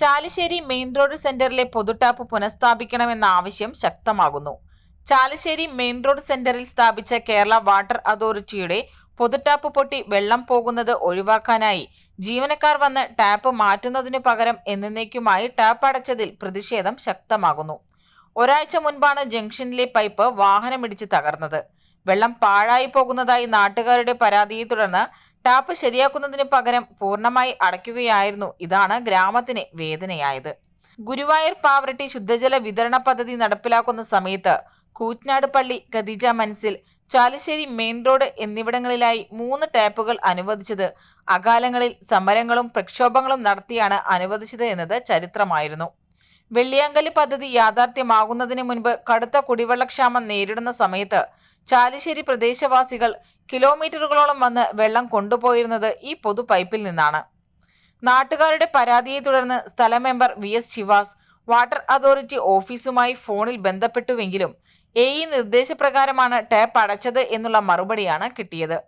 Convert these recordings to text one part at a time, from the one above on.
Chalissery main road സെന്ററിലെ പൊതുടാപ്പ് പുനഃസ്ഥാപിക്കണമെന്ന ആവശ്യം ശക്തമാകുന്നു. ചാലിശ്ശേരി മെയിൻ റോഡ് സെന്ററിൽ സ്ഥാപിച്ച കേരള വാട്ടർ അതോറിറ്റിയുടെ പൊതുടാപ്പ് പൊട്ടി വെള്ളം പോകുന്നത് ഒഴിവാക്കാനായി ജീവനക്കാർ വന്ന് ടാപ്പ് മാറ്റുന്നതിനു പകരം എന്നേക്കുമായി ടാപ്പ് അടച്ചതിൽ പ്രതിഷേധം ശക്തമാകുന്നു. ഒരാഴ്ച മുൻപാണ് ജംഗ്ഷനിലെ പൈപ്പ് വാഹനമിടിച്ച് തകർന്നത്. വെള്ളം പാഴായി പോകുന്നതായി നാട്ടുകാരുടെ പരാതിയെ തുടർന്ന് ടാപ്പ് ശരിയാക്കുന്നതിന് പകരം പൂർണമായി അടയ്ക്കുകയായിരുന്നു. ഇതാണ് ഗ്രാമത്തിന് വേദനയായത്. ഗുരുവായൂർ പാവറട്ടി ശുദ്ധജല വിതരണ പദ്ധതി നടപ്പിലാക്കുന്ന സമയത്ത് കൂറ്റ്നാട് പള്ളി ഖദീജ മൻസിൽ ചാലിശ്ശേരി മെയിൻ റോഡ് എന്നിവിടങ്ങളിലായി മൂന്ന് ടാപ്പുകൾ അനുവദിച്ചത് അകാലങ്ങളിൽ സമരങ്ങളും പ്രക്ഷോഭങ്ങളും നടത്തിയാണ് അനുവദിച്ചത് എന്നത് ചരിത്രമായിരുന്നു. വെള്ളിയാങ്കൽ പദ്ധതി യാഥാർത്ഥ്യമാകുന്നതിന് മുൻപ് കടുത്ത കുടിവെള്ളക്ഷാമം നേരിടുന്ന സമയത്ത് ചാലിശ്ശേരി പ്രദേശവാസികൾ കിലോമീറ്ററുകളോളം വന്ന് വെള്ളം കൊണ്ടുപോയിരുന്നത് ഈ പൊതു പൈപ്പിൽ നിന്നാണ്. നാട്ടുകാരുടെ പരാതിയെ തുടർന്ന് സ്ഥല member V S Sivas water authority ഓഫീസുമായി ഫോണിൽ ബന്ധപ്പെട്ടുവെങ്കിലും എ ഇ നിർദ്ദേശപ്രകാരമാണ് ടാപ്പ് അടച്ചത് എന്നുള്ള മറുപടിയാണ് കിട്ടിയത്.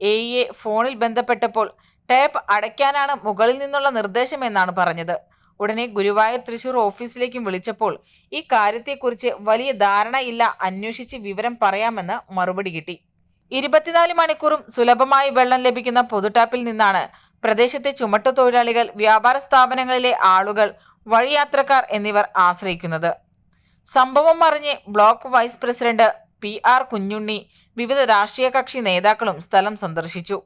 എ ഇയെ ഫോണിൽ ബന്ധപ്പെട്ടപ്പോൾ ടാപ്പ് അടയ്ക്കാനാണ് മുകളിൽ നിന്നുള്ള നിർദ്ദേശമെന്നാണ് പറഞ്ഞത്. ഉടനെ ഗുരുവായൂർ തൃശൂർ ഓഫീസിലേക്കും വിളിച്ചപ്പോൾ ഈ കാര്യത്തെക്കുറിച്ച് വലിയ ധാരണയില്ല അന്വേഷിച്ച് വിവരം പറയാമെന്ന് മറുപടി കിട്ടി. ഇരുപത്തിനാല് മണിക്കൂറും സുലഭമായി വെള്ളം ലഭിക്കുന്ന പൊതുടാപ്പിൽ നിന്നാണ് പ്രദേശത്തെ ചുമട്ടു തൊഴിലാളികൾ വ്യാപാര സ്ഥാപനങ്ങളിലെ ആളുകൾ വഴിയാത്രക്കാർ എന്നിവർ ആശ്രയിക്കുന്നത്. സംഭവം അറിഞ്ഞ് block vice president P R Kunjunni വിവിധ രാഷ്ട്രീയ കക്ഷി നേതാക്കളും സ്ഥലം സന്ദർശിച്ചു.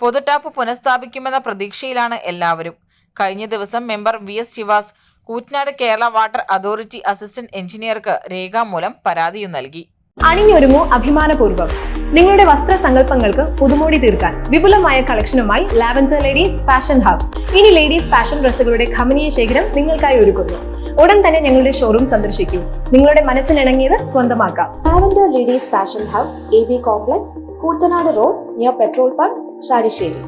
പൊതുടാപ്പ് പുനഃസ്ഥാപിക്കുമെന്ന പ്രതീക്ഷയിലാണ് എല്ലാവരും. കഴിഞ്ഞ ദിവസം member V S Sivas Koottanad Kerala water authority assistant എഞ്ചിനീയർക്ക് രേഖാമൂലം പരാതിയും നൽകി. അണിഞ്ഞൊരുങ്ങൂ അഭിമാനപൂർവം. നിങ്ങളുടെ വസ്ത്ര സങ്കല്പങ്ങൾക്ക് പുതുമോടി തീർക്കാൻ വിപുലമായ കളക്ഷനുമായി ലാവൻഡർ ലേഡീസ് ഫാഷൻ ഹബ്. ഇനി ലേഡീസ് ഫാഷൻ ഡ്രസ്സുകളുടെ ഖമനീയ ശേഖരം നിങ്ങൾക്കായി ഒരുക്കുന്നു. ഉടൻ തന്നെ ഞങ്ങളുടെ ഷോറൂം സന്ദർശിക്കൂ. നിങ്ങളുടെ മനസ്സിനിണങ്ങിയത് സ്വന്തമാക്കാം. Lavender ladies fashion hub A B complex Koottanad road near petrol pump Sharisheri.